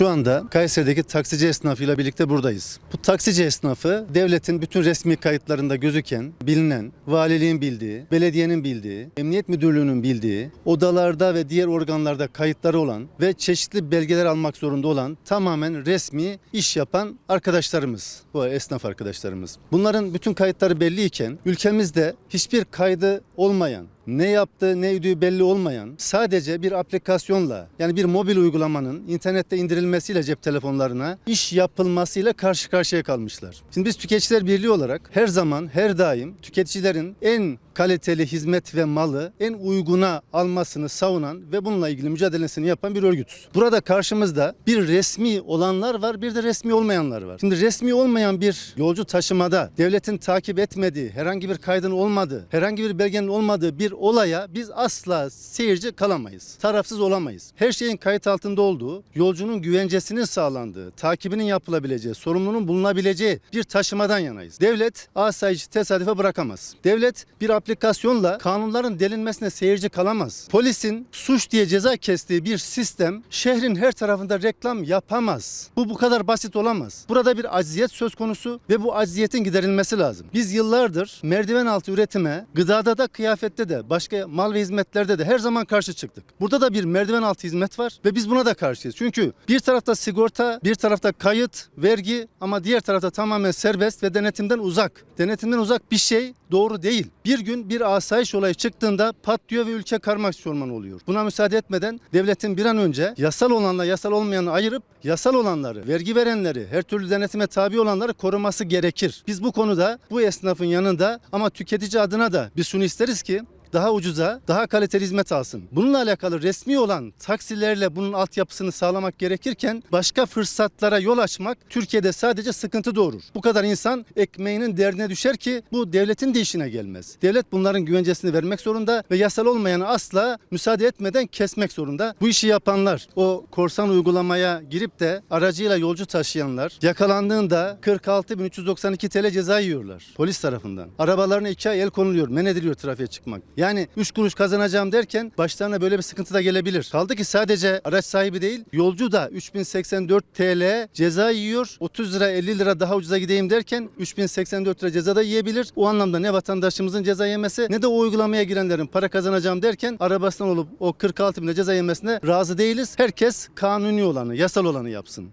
Şu anda Kayseri'deki taksici esnafıyla birlikte buradayız. Bu taksici esnafı devletin bütün resmi kayıtlarında gözüken, bilinen, valiliğin bildiği, belediyenin bildiği, emniyet müdürlüğünün bildiği, odalarda ve diğer organlarda kayıtları olan ve çeşitli belgeler almak zorunda olan tamamen resmi iş yapan arkadaşlarımız, bu esnaf arkadaşlarımız. Bunların bütün kayıtları belliyken ülkemizde hiçbir kaydı olmayan, ne yaptığı ne ödüğü belli olmayan sadece bir aplikasyonla yani bir mobil uygulamanın internette indirilmesiyle cep telefonlarına iş yapılmasıyla karşı karşıya kalmışlar. Şimdi biz Tüketiciler Birliği olarak her zaman her daim tüketicilerin en kaliteli hizmet ve malı en uyguna almasını savunan ve bununla ilgili mücadelesini yapan bir örgütüz. Burada karşımızda bir resmi olanlar var bir de resmi olmayanlar var. Şimdi resmi olmayan bir yolcu taşımada devletin takip etmediği, herhangi bir kaydın olmadığı, herhangi bir belgenin olmadığı bir olaya biz asla seyirci kalamayız. Tarafsız olamayız. Her şeyin kayıt altında olduğu, yolcunun güvencesinin sağlandığı, takibinin yapılabileceği, sorumlunun bulunabileceği bir taşımadan yanayız. Devlet asayici tesadüfe bırakamaz. Devlet bir aplikasyonla kanunların delinmesine seyirci kalamaz. Polisin suç diye ceza kestiği bir sistem şehrin her tarafında reklam yapamaz. Bu bu kadar basit olamaz. Burada bir acziyet söz konusu ve bu acziyetin giderilmesi lazım. Biz yıllardır merdiven altı üretime gıdada da kıyafette de başka mal ve hizmetlerde de her zaman karşı çıktık. Burada da bir merdiven altı hizmet var ve biz buna da karşıyız. Çünkü bir tarafta sigorta, bir tarafta kayıt, vergi ama diğer tarafta tamamen serbest ve denetimden uzak. Denetimden uzak bir şey doğru değil. Bir gün bir asayiş olayı çıktığında patlıyor ve ülke karmaşık çorman oluyor. Buna müsaade etmeden devletin bir an önce yasal olanla yasal olmayanı ayırıp yasal olanları, vergi verenleri, her türlü denetime tabi olanları koruması gerekir. Biz bu konuda bu esnafın yanında ama tüketici adına da biz şunu isteriz ki daha ucuza, daha kaliteli hizmet alsın. Bununla alakalı resmi olan taksilerle bunun altyapısını sağlamak gerekirken başka fırsatlara yol açmak Türkiye'de sadece sıkıntı doğurur. Bu kadar insan ekmeğinin derdine düşer ki bu devletin de işine gelmez. Devlet bunların güvencesini vermek zorunda ve yasal olmayanı asla müsaade etmeden kesmek zorunda. Bu işi yapanlar, o korsan uygulamaya girip de aracıyla yolcu taşıyanlar yakalandığında 46.392 TL ceza yiyorlar polis tarafından. Arabalarına iki ay el konuluyor, men ediliyor trafiğe çıkmak. Yani 3 kuruş kazanacağım derken başlarına böyle bir sıkıntı da gelebilir. Kaldı ki sadece araç sahibi değil, yolcu da 3084 TL ceza yiyor. 30 lira 50 lira daha ucuza gideyim derken 3084 lira ceza da yiyebilir. O anlamda ne vatandaşımızın ceza yemesi ne de o uygulamaya girenlerin para kazanacağım derken arabasından olup o 46 bin ceza yemesine razı değiliz. Herkes kanuni olanı, yasal olanı yapsın.